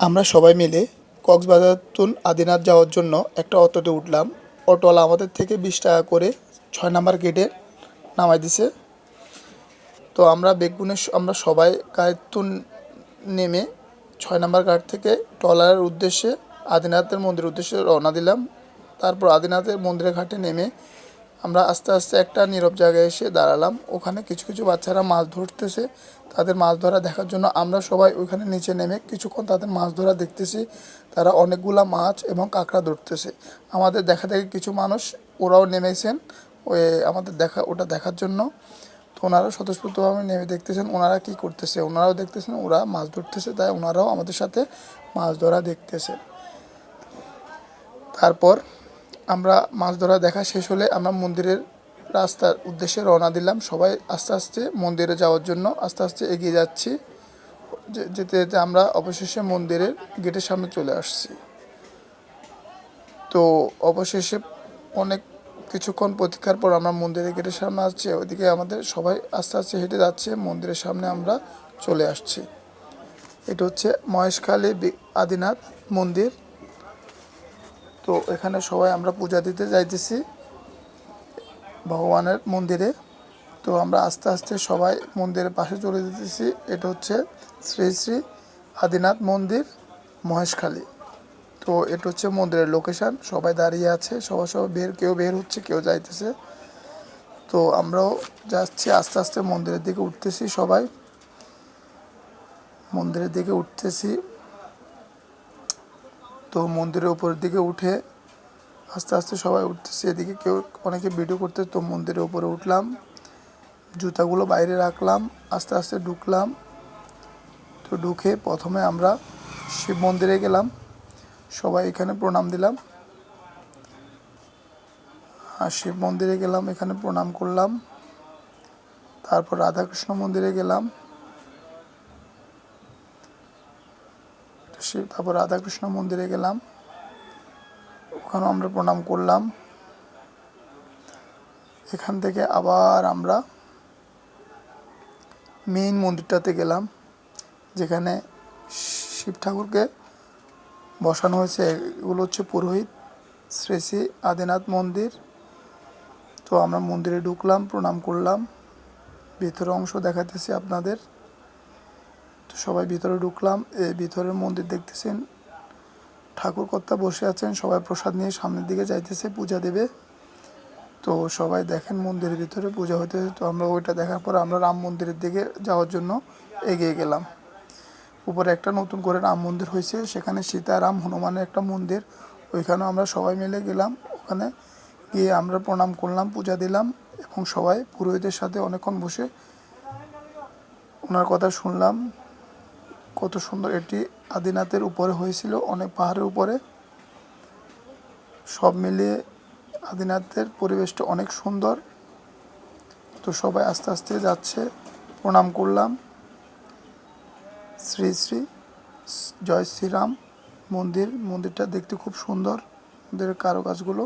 আমরা সবাই মিলে কক্সবাজার তুন আদিনাথ যাওয়ার জন্য একটা অটোতে উঠলাম। অটোওয়ালা আমাদের থেকে বিশ টাকা করে ছয় নাম্বার গেটে নামাই দিছে। তো আমরা বেগুনে আমরা সবাই গায়েতুন নেমে ছয় নাম্বার ঘাট থেকে ট্রলারের উদ্দেশ্যে আদিনাথের মন্দিরের উদ্দেশ্যে রওনা দিলাম। তারপর আদিনাথের মন্দিরের ঘাটে নেমে আমরা আস্তে আস্তে একটা নীরব জায়গায় এসে দাঁড়ালাম। ওখানে কিছু কিছু বাচ্চারা মাছ ধরতেছে। তাদের মাছ ধরা দেখার জন্য আমরা সবাই ওইখানে নিচে নেমে কিছুক্ষণ তাদের মাছ ধরা দেখতেছি। তারা অনেকগুলা মাছ এবং কাঁকড়া ধরতেছে। আমাদের দেখা দেখে কিছু মানুষ ওরাও নেমেছেন। ওই আমাদের দেখা, ওটা দেখার জন্য। তো ওনারা স্বতঃস্ফূর্তভাবে নেমে দেখতেছেন ওনারা কি করতেছে। ওনারাও দেখতেছেন ওরা মাছ ধরতেছে, তাই ওনারাও আমাদের সাথে মাছ ধরা দেখতেছে তারপর আমরা মাছ ধরা দেখা শেষ হলে আমরা মন্দিরের রাস্তার উদ্দেশ্যে রওনা দিলাম। সবাই আস্তে আস্তে মন্দিরে যাওয়ার জন্য আস্তে আস্তে এগিয়ে যাচ্ছি। যেতে যেতে আমরা অবশেষে মন্দিরের গেটের সামনে চলে আসছি। তো অবশেষে অনেক কিছুক্ষণ প্রতীক্ষার পর আমরা মন্দিরের গেটের সামনে আসছি। ওইদিকে আমাদের সবাই আস্তে আস্তে হেঁটে যাচ্ছে। মন্দিরের সামনে আমরা চলে আসছি। এটা হচ্ছে মহেশখালী আদিনাথ মন্দির। তো এখানে সবাই আমরা পূজা দিতে যাইতেছি ভগবানের মন্দিরে। তো আমরা আস্তে আস্তে সবাই মন্দিরের পাশে চলে যেতেছি। এটা হচ্ছে শ্রী শ্রী আদিনাথ মন্দির, মহেশখালী। তো এটা হচ্ছে মন্দিরের লোকেশন সবাই দাঁড়িয়ে আছে সবাই সবাই বের, কেউ বের হচ্ছে, কেউ যাইতেছে। তো আমরাও যাচ্ছি, আস্তে আস্তে মন্দিরের দিকে উঠতেছি সবাই। মন্দিরের দিকে উঠতেছি। তো মন্দিরের উপরের দিকে উঠে আস্তে আস্তে সবাই উঠতেছে। এদিকে কেউ অনেকে ভিডিও করতে, তো মন্দিরের উপরে উঠলাম। জুতাগুলো বাইরে রাখলাম, আস্তে আস্তে ঢুকলাম। তো ঢুকে প্রথমে আমরা শিব মন্দিরে গেলাম। সবাই এখানে প্রণাম দিলাম। আর শিব মন্দিরে গেলাম, এখানে প্রণাম করলাম। তারপর রাধাকৃষ্ণ মন্দিরে গেলাম। শিব তারপর রাধাকৃষ্ণ মন্দিরে গেলাম। ওখানেও আমরা প্রণাম করলাম। এখান থেকে আবার আমরা মেইন মন্দিরটাতে গেলাম, যেখানে শিব ঠাকুরকে বসানো হয়েছে। এগুলো হচ্ছে পুরোহিত, শ্রী শ্রী আদিনাথ মন্দির। তো আমরা মন্দিরে ঢুকলাম, প্রণাম করলাম। ভিতরের অংশ দেখাতেছি আপনাদের। সবাই ভিতরে ঢুকলাম এই ভিতরের মন্দির দেখতেছেন। ঠাকুর কর্তা বসে আছেন, সবাই প্রসাদ নিয়ে সামনের দিকে যাইতেছে, পূজা দেবে। তো সবাই দেখেন মন্দিরের ভিতরে পূজা হইতেছে। তো আমরা ওইটা দেখার পর আমরা রাম মন্দিরের দিকে যাওয়ার জন্য এগিয়ে গেলাম। উপরে একটা নতুন করে রাম মন্দির হয়েছে সেখানে সীতারাম হনুমানের একটা মন্দির। ওইখানেও আমরা সবাই মিলে গেলাম। ওখানে গিয়ে আমরা প্রণাম করলাম, পূজা দিলাম এবং সবাই পুরোহিতের সাথে অনেকক্ষণ বসে ওনার কথা শুনলাম। কত সুন্দর এটি আদিনাথের উপরে হয়েছিল, অনেক পাহাড়ের উপরে। সব মিলিয়ে আদিনাথের পরিবেশটা অনেক সুন্দর। তো সবাই আস্তে আস্তে যাচ্ছে, প্রণাম করলাম। শ্রী শ্রী জয় শ্রীরাম মন্দির, মন্দিরটা দেখতে খুব সুন্দর। মন্দিরের কারুকাজগুলো